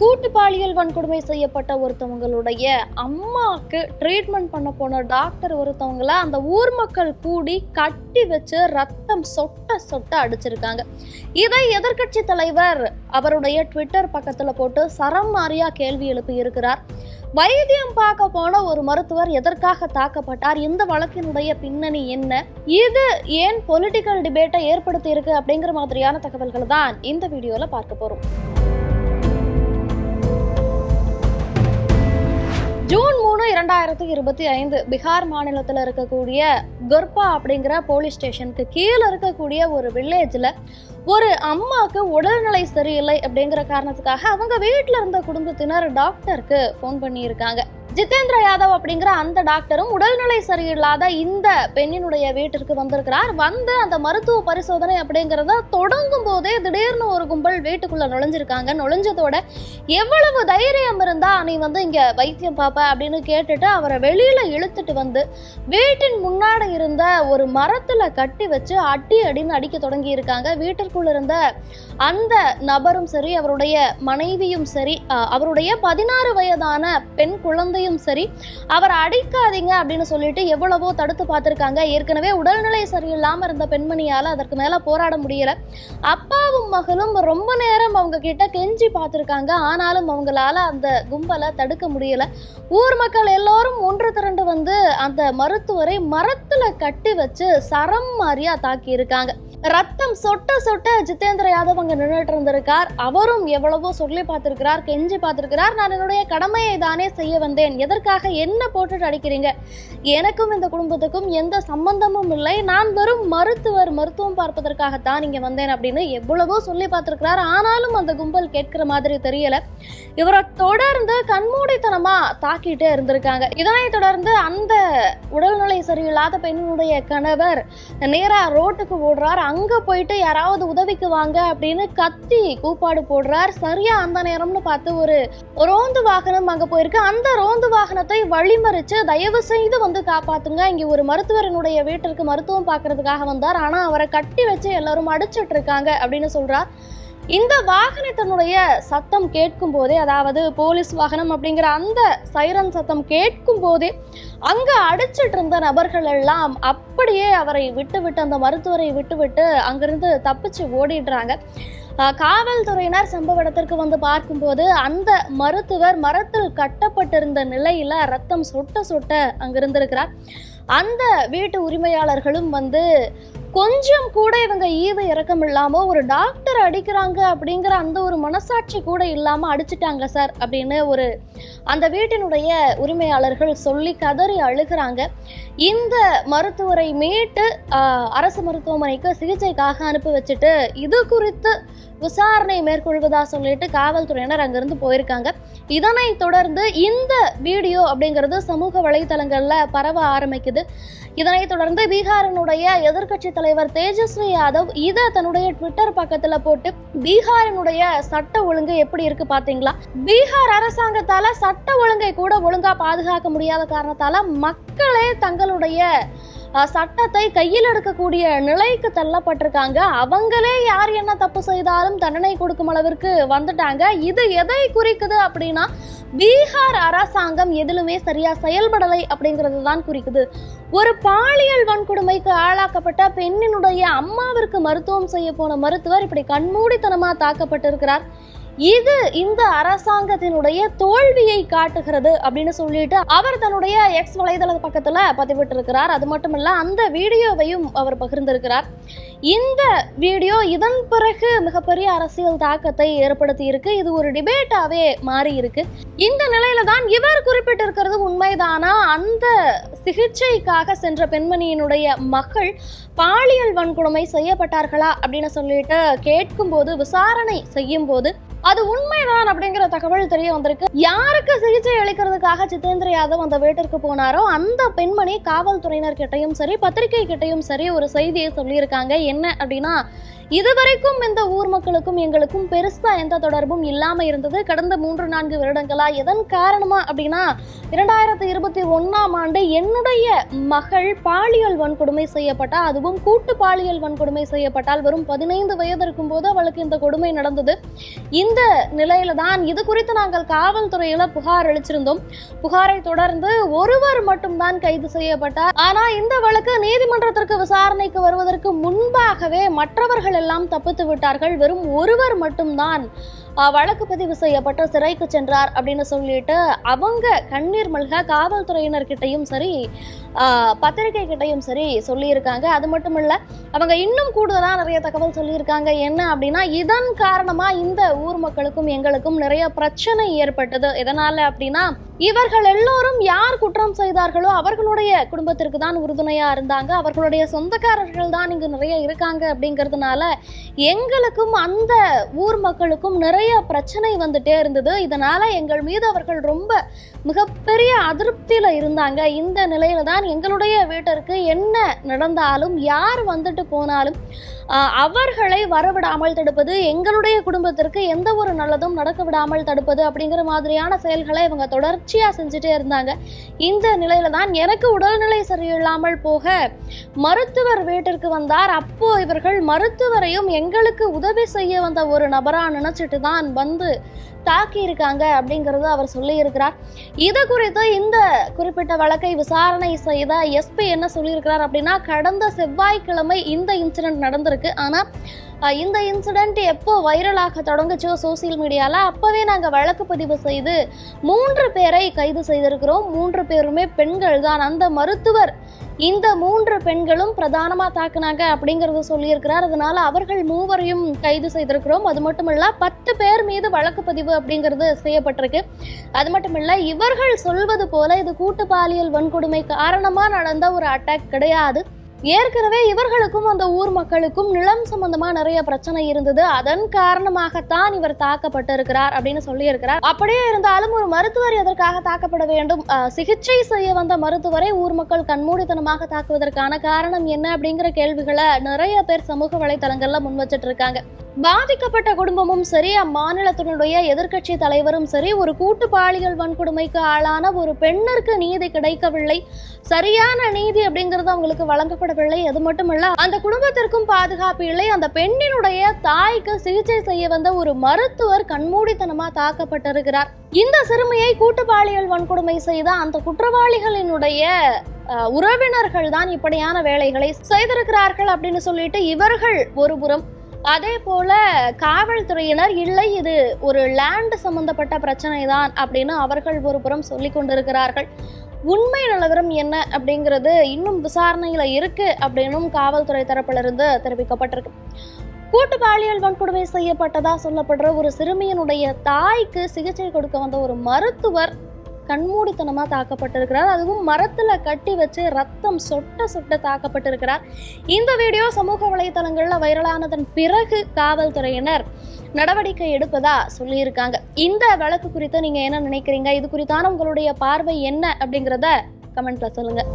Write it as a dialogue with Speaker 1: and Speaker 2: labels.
Speaker 1: கூட்டு பாலியல் வன்கொடுமை செய்யப்பட்ட ஒருத்தவங்களுடைய அம்மாவுக்கு ட்ரீட்மெண்ட் பண்ண போன டாக்டர் ஒருத்தவங்கள அந்த ஊர் மக்கள் கூடி கட்டி வச்சு ரத்தம் சொட்ட சொட்ட அடிச்சிருக்காங்க. இதை எதிர்க்கட்சி தலைவர் அவருடைய ட்விட்டர் பக்கத்தில் போட்டு சரம் மாறியா கேள்வி எழுப்பி இருக்கிறார். வைத்தியம் பார்க்க போன ஒரு மருத்துவர் எதற்காக தாக்கப்பட்டார்? இந்த வழக்கினுடைய பின்னணி என்ன? இது ஏன் பொலிட்டிக்கல் டிபேட்டை ஏற்படுத்தி இருக்கு அப்படிங்கிற மாதிரியான தகவல்களை தான் இந்த வீடியோவில் பார்க்க போகிறோம் ரெண்டாயிரத்தி இருபத்தி ஐந்து பீகார் மாநிலத்தில் இருக்கக்கூடிய குர்பா அப்படிங்கிற போலீஸ் ஸ்டேஷனுக்கு கீழே இருக்கக்கூடிய ஒரு வில்லேஜில் ஒரு அம்மாவுக்கு உடல்நிலை சரியில்லை அப்படிங்கிற காரணத்துக்காக அவங்க வீட்டில் இருந்த குடும்பத்தினர் டாக்டருக்கு ஃபோன் பண்ணியிருக்காங்க. ஜிதேந்திர யாதவ் அப்படிங்கிற அந்த டாக்டரும் உடல்நிலை சரியில்லாத இந்த பெண்ணினுடைய வீட்டிற்கு வந்திருக்கிறார். வந்து அந்த மருத்துவ பரிசோதனை அப்படிங்கிறத தொடங்கும் போதே திடீர்னு ஒரு கும்பல் வீட்டுக்குள்ள நுழைஞ்சிருக்காங்க. நுழைஞ்சதோட எவ்வளவு தைரியம் இருந்தா நீ வந்து இங்க வைத்தியம் பார்ப்ப அப்படின்னு கேட்டுட்டு அவரை வெளியில இழுத்துட்டு வந்து வீட்டின் முன்னாடி இருந்த ஒரு மரத்துல கட்டி வச்சு அடி அடின்னு அடிக்க தொடங்கி இருக்காங்க வீட்டிற்குள்ள இருந்த அந்த நபரும் சரி அவருடைய மனைவியும் சரி அவருடைய பதினாறு வயதான பெண் குழந்தை குழந்தையும் சரி அவர் அடிக்காதீங்க அப்படின்னு சொல்லிட்டு எவ்வளவோ தடுத்து பார்த்துருக்காங்க. ஏற்கனவே உடல்நிலை சரியில்லாமல் இருந்த பெண்மணியால் அதற்கு மேலே போராட முடியல. அப்பாவும் மகளும் ரொம்ப நேரம் அவங்க கிட்ட கெஞ்சி பார்த்துருக்காங்க. ஆனாலும் அவங்களால அந்த கும்பலை தடுக்க முடியல. ஊர் மக்கள் எல்லோரும் ஒன்று திரண்டு வந்து அந்த மருத்துவரை மரத்தில் கட்டி வச்சு சரம் மாதிரியா தாக்கி இருக்காங்க ரத்தம் சொட்ட சொட்ட ஜிதேந்திர யாதவ் அங்க நின்றுட்டு இருந்திருக்கார். அவரும் எவ்வளவோ சொல்லி பார்த்திருக்கிறார் கெஞ்சி பார்த்திருக்கிறார். நான் என்னுடைய கடமையை தானே செய்ய வந்தேன். எதற்காக என்ன போட்டுட்டு அடிக்கிறீங்க? எனக்கும் இந்த குடும்பத்துக்கும் எந்த சம்பந்தமும் இல்லை. நான் வெறும் மருத்துவர் மருத்துவம் பார்ப்பதற்காகத்தான் இங்க வந்தேன் அப்படின்னு எவ்வளவோ சொல்லி பார்த்திருக்கிறார். ஆனாலும் அந்த கும்பல் கேட்கிற மாதிரி தெரியல. இவரை தொடர்ந்து கண்மூடித்தனமா தாக்கிட்டே இருந்திருக்காங்க. இதனைத் தொடர்ந்து அந்த உடல்நிலை சரியில்லாத பெண்ணினுடைய கணவர் நேரா ரோட்டுக்கு ஓடுறார். அங்கே போயிட்டு யாராவது உதவிக்கு வாங்க அப்படின்னு கத்தி கூப்பாடு போடுறார். சரியா அந்த நேரம்னு பார்த்து ஒரு ரோந்து வாகனம் அங்கே போயிருக்கு. அந்த ரோந்து வாகனத்தை வழிமறிச்சு தயவு செய்து வந்து காப்பாத்துங்க. இங்கே ஒரு மருத்துவரனுடைய வீட்டிற்கு மருத்துவம் பார்க்கறதுக்காக வந்தார். ஆனால் அவரை கட்டி வச்சு எல்லாரும் அடிச்சிட்டு இருக்காங்க அப்படின்னு சொல்றார். இந்த வாகனத்தினுடைய சத்தம் கேட்கும் போதே அதாவது போலீஸ் வாகனம் அப்படிங்கிற அந்த சைரன் சத்தம் கேட்கும் போதே அங்கே அடிச்சிட்டு இருந்த நபர்கள் எல்லாம் அப்படியே அவரை விட்டு விட்டு அந்த மருத்துவரை விட்டுவிட்டு அங்கிருந்து தப்பிச்சு ஓடிடுறாங்க. காவல்துறையினர் சம்பவ இடத்திற்கு வந்து பார்க்கும்போது அந்த மருத்துவர் மரத்தில் கட்டப்பட்டிருந்த நிலையில ரத்தம் சொட்ட சொட்ட அங்கிருந்திருக்கிறார். அந்த வீட்டு உரிமையாளர்களும் வந்து கொஞ்சம் கூட இவங்க ஈவு இறக்கம் இல்லாம ஒரு டாக்டர் அடிக்கிறாங்க அப்படிங்கிற அந்த ஒரு மனசாட்சி கூட இல்லாம அடிச்சிட்டாங்க சார் அப்படின்னு ஒரு அந்த வீட்டினுடைய உரிமையாளர்கள் சொல்லி கதறி அழுகிறாங்க. இந்த மருத்துவரை மீட்டு அரசு மருத்துவமனைக்கு சிகிச்சைக்காக அனுப்பி வச்சுட்டு இது குறித்து விசாரணை மேற்கொள்வதா சொல்லிட்டு காவல்துறையினர் அங்கிருந்து போயிருக்காங்க. இதனை தொடர்ந்து இந்த வீடியோ அப்படிங்கிறது சமூக வலைத்தளங்கள்ல பரவ ஆரம்பிக்குது. இதனைத் தொடர்ந்து பீகாரினுடைய எதிர்க்கட்சி தலைவர் தேஜஸ்வி யாதவ் இதை தன்னுடைய ட்விட்டர் பக்கத்துல போட்டு பீகாரினுடைய சட்ட ஒழுங்கு எப்படி இருக்கு பாத்தீங்களா பீகார் அரசாங்கத்தால சட்ட ஒழுங்கை கூட ஒழுங்கா பாதுகாக்க முடியாத காரணத்தால மக்களே தங்களுடைய சட்டத்தை கையில் எடுக்கக்கூடிய நிலைக்கு தள்ளப்பட்டிருக்காங்க. அவங்களே யார் என்ன தப்பு செய்தாலும் தண்டனை கொடுக்கும் அளவிற்கு வந்துட்டாங்க. இது எதை குறிக்குது அப்படின்னா பீகார் அரசாங்கம் எதிலுமே சரியா செயல்படலை அப்படிங்கிறது தான் குறிக்குது. ஒரு பாலியல் வன்கொடுமைக்கு ஆளாக்கப்பட்ட பெண்ணினுடைய அம்மாவிற்கு மருத்துவம் செய்ய போன மருத்துவர் இப்படி கண்மூடித்தனமா தாக்கப்பட்டிருக்கிறார். இது இந்த அரசாங்கத்தினுடைய தோல்வியை காட்டுகிறது அப்படின்னு சொல்லிட்டு அவர் தன்னுடைய எக்ஸ் வலைதள பக்கத்துல பதிவிட்டிருக்கிறார். அது மட்டும் இல்ல அந்த வீடியோவையும் அவர் பகிர்ந்திருக்கிறார். இந்த வீடியோ இதன் பிறகு மிகப்பெரிய அரசியல் தாக்கத்தை ஏற்படுத்தி இருக்கு இது ஒரு டிபேட்டாவே மாறி இருக்கு இந்த நிலையில தான் இவர் குறிப்பிட்டிருக்கிறது உண்மைதானா? அந்த சிகிச்சைக்காக சென்ற பெண்மணியினுடைய மகள் பாலியல் வன்கொடுமை செய்யப்பட்டார்களா அப்படின்னு சொல்லிட்டு கேட்கும்போது விசாரணை செய்யும் போது அது உண்மைதான் அப்படிங்கிற தகவல் தெரிய வந்திருக்கு. யாருக்கு சிகிச்சை அளிக்கிறதுக்காக ஜிதேந்திர யாதவ் அந்த வீட்டிற்கு போனாரோ அந்த பெண்மணி காவல்துறையினர் கிட்டையும் சரி பத்திரிகை கிட்டையும் சரி ஒரு செய்தியை சொல்லியிருக்காங்க. என்ன அப்படின்னா இதுவரைக்கும் இந்த ஊர் மக்களுக்கும் எங்களுக்கும் பெருசா எந்த தொடர்பும் இல்லாம இருந்தது. கடந்த மூன்று நான்கு வருடங்களா எதன் காரணமா அப்படின்னா இரண்டாயிரத்தி இருபத்தி ஒன்னாம் ஆண்டு என்னுடைய மகள் பாலியல் வன்கொடுமை செய்யப்பட்டா அதுவும் கூட்டு பாலியல் வன்கொடுமை செய்யப்பட்டால் வெறும் பதினைந்து வயது இருக்கும் போது அவளுக்கு இந்த கொடுமை நடந்தது. இந்த நிலையில தான் இது குறித்து நாங்கள் காவல்துறையில புகார் அளிச்சிருந்தோம். புகாரை தொடர்ந்து ஒருவர் மட்டும்தான் கைது செய்யப்பட்டார். ஆனா இந்த வழக்கு நீதிமன்றத்திற்கு விசாரணைக்கு வருவதற்கு முன்பாகவே மற்றவர்கள் எல்லாம் தப்பித்து விட்டார்கள். வெறும் ஒருவர் மட்டும்தான். வழக்கு பதிவு செய்யப்பட்டு சிறைக்கு சென்றார் அப்படின்னு சொல்லிட்டு அவங்க கண்ணீர் மல்க காவல்துறையினர்கிட்டையும் சரி பத்திரிகை கிட்டையும் சரி சொல்லியிருக்காங்க. அது மட்டும் இல்லை அவங்க இன்னும் கூடுதலாக நிறைய தகவல் சொல்லியிருக்காங்க. என்ன அப்படின்னா இதன் காரணமாக இந்த ஊர் மக்களுக்கும் எங்களுக்கும் நிறைய பிரச்சனை ஏற்பட்டது. எதனால அப்படின்னா இவர்கள் எல்லோரும் யார் குற்றம் செய்தார்களோ அவர்களுடைய குடும்பத்திற்கு தான் உறுதுணையாக இருந்தாங்க. அவர்களுடைய சொந்தக்காரர்கள் தான் இங்கு நிறைய இருக்காங்க அப்படிங்கிறதுனால எங்களுக்கும் அந்த ஊர் மக்களுக்கும் நிறைய நிறைய பிரச்சனை வந்துட்டே இருந்தது. இதனால எங்கள் மீது அவர்கள் ரொம்ப மிகப்பெரிய அதிருப்தியில இருந்தாங்க. இந்த நிலையில தான் எங்களுடைய வீட்டிற்கு என்ன நடந்தாலும் யார் வந்துட்டு போனாலும் அவர்களை வரவிடாமல் தடுப்பது எங்களுடைய குடும்பத்திற்கு எந்த ஒரு நல்லதும் நடக்க விடாமல் தடுப்பது அப்படிங்கிற மாதிரியான செயல்களை இவங்க தொடர்ச்சியா செஞ்சுட்டே இருந்தாங்க. இந்த நிலையில தான் எனக்கு உடல்நிலை சரியில்லாமல் போக மருத்துவர் வீட்டிற்கு வந்தார். அப்போ இவர்கள் மருத்துவரையும் எங்களுக்கு உதவி செய்ய வந்த ஒரு நபரா நினைச்சிட்டு தான் வந்து தாக்கியிருக்காங்க அப்படிங்கறது அவர் சொல்லியிருக்கிறார். இது குறித்து இந்த குறிப்பிட்ட வழக்கை விசாரணை செய்த எஸ்பி என்ன சொல்லியிருக்கிறார் அப்படின்னா கடந்த செவ்வாய்க்கிழமை இந்த இன்சிடென்ட் நடந்திருக்கு. ஆனால் இந்த இன்சிடென்ட் எப்போ வைரலாக தொடங்குச்சோ சோசியல் மீடியாவில் அப்போவே நாங்கள் வழக்கு பதிவு செய்து மூன்று பேரை கைது செய்திருக்கிறோம். மூன்று பேருமே பெண்கள் தான். அந்த மருத்துவர் இந்த மூன்று பெண்களும் பிரதானமாக தாக்குனாங்க அப்படிங்கிறத சொல்லியிருக்கிறார். அதனால அவர்கள் மூவரையும் கைது செய்திருக்கிறோம். அது மட்டும் இல்லை பத்து பேர் மீது வழக்கு பதிவு அப்படிங்கிறது செய்யப்பட்டிருக்கு. அது மட்டும் இல்லை இவர்கள் சொல்வது போல இது கூட்டு பாலியல் வன்கொடுமை காரணமாக நடந்த ஒரு அட்டாக் கிடையாது. ஏற்கனவே இவர்களுக்கும் அந்த ஊர் மக்களுக்கும் நிலம் சம்பந்தமா நிறைய பிரச்சனை இருந்தது. அதன் காரணமாகத்தான் இவர் தாக்கப்பட்டிருக்கிறார் அப்படின்னு சொல்லியிருக்கிறார். அப்படியே இருந்தாலும் ஒரு மருத்துவர் எதற்காக தாக்கப்பட வேண்டும்? சிகிச்சை செய்ய வந்த மருத்துவரை ஊர் மக்கள் கண்மூடித்தனமாக தாக்குவதற்கான காரணம் என்ன அப்படிங்கிற கேள்விகளை நிறைய பேர் சமூக வலைதளங்கள்ல முன் வச்சிட்டு இருக்காங்க. பாதிக்கப்பட்ட குடும்பமும் சரி அம்மாநிலத்தினுடைய எதிர்க்கட்சி தலைவரும் சரி ஒரு கூட்டு பாலியல் வன்கொடுமைக்கு ஆளான ஒரு பெண்ணிற்கு நீதி கிடைக்கவில்லை. சரியான நீதி அப்படிங்கிறது அவங்களுக்கு வழங்கப்படவில்லை. அது மட்டுமல்ல அந்த குடும்பத்திற்கும் பாதுகாப்பு இல்லை. அந்த பெண்ணினுடைய தாய்க்கு சிகிச்சை செய்ய வந்த ஒரு மருத்துவர் கண்மூடித்தனமா தாக்கப்பட்டிருக்கிறார். இந்த சிறுமியை கூட்டு பாலியல் வன்கொடுமை செய்த அந்த குற்றவாளிகளினுடைய உறவினர்கள் தான் இப்படியான வேலைகளை செய்திருக்கிறார்கள் அப்படின்னு சொல்லிட்டு இவர்கள் ஒருபுறம் அதே போல காவல்துறையினர் இல்லை இது ஒரு லேண்ட் சம்பந்தப்பட்ட பிரச்சனை தான் அப்படின்னு அவர்கள் ஒருபுறம் சொல்லி கொண்டிருக்கிறார்கள். உண்மை நிலவரம் என்ன அப்படிங்கிறது இன்னும் விசாரணையில இருக்கு அப்படின்னும் காவல்துறை தரப்பிலிருந்து தெரிவிக்கப்பட்டிருக்கு. கூட்டு பாலியல் வன்கொடுமை செய்யப்பட்டதா சொல்லப்படுற ஒரு சிறுமியினுடைய தாய்க்கு சிகிச்சை கொடுக்க வந்த ஒரு மருத்துவர் கண்மூடித்தனமாக தாக்கப்பட்டிருக்கிறார். அதுவும் மரத்தில் கட்டி வச்சு ரத்தம் சொட்ட சொட்ட தாக்கப்பட்டிருக்கிறார். இந்த வீடியோ சமூக வலைதளங்களில் வைரலானதன் பிறகு காவல்துறையினர் நடவடிக்கை எடுப்பதா சொல்லியிருக்காங்க. இந்த வழக்கு குறித்து நீங்கள் என்ன நினைக்கிறீங்க? இது குறித்தான உங்களுடைய பார்வை என்ன அப்படிங்கிறத கமெண்ட்ல சொல்லுங்கள்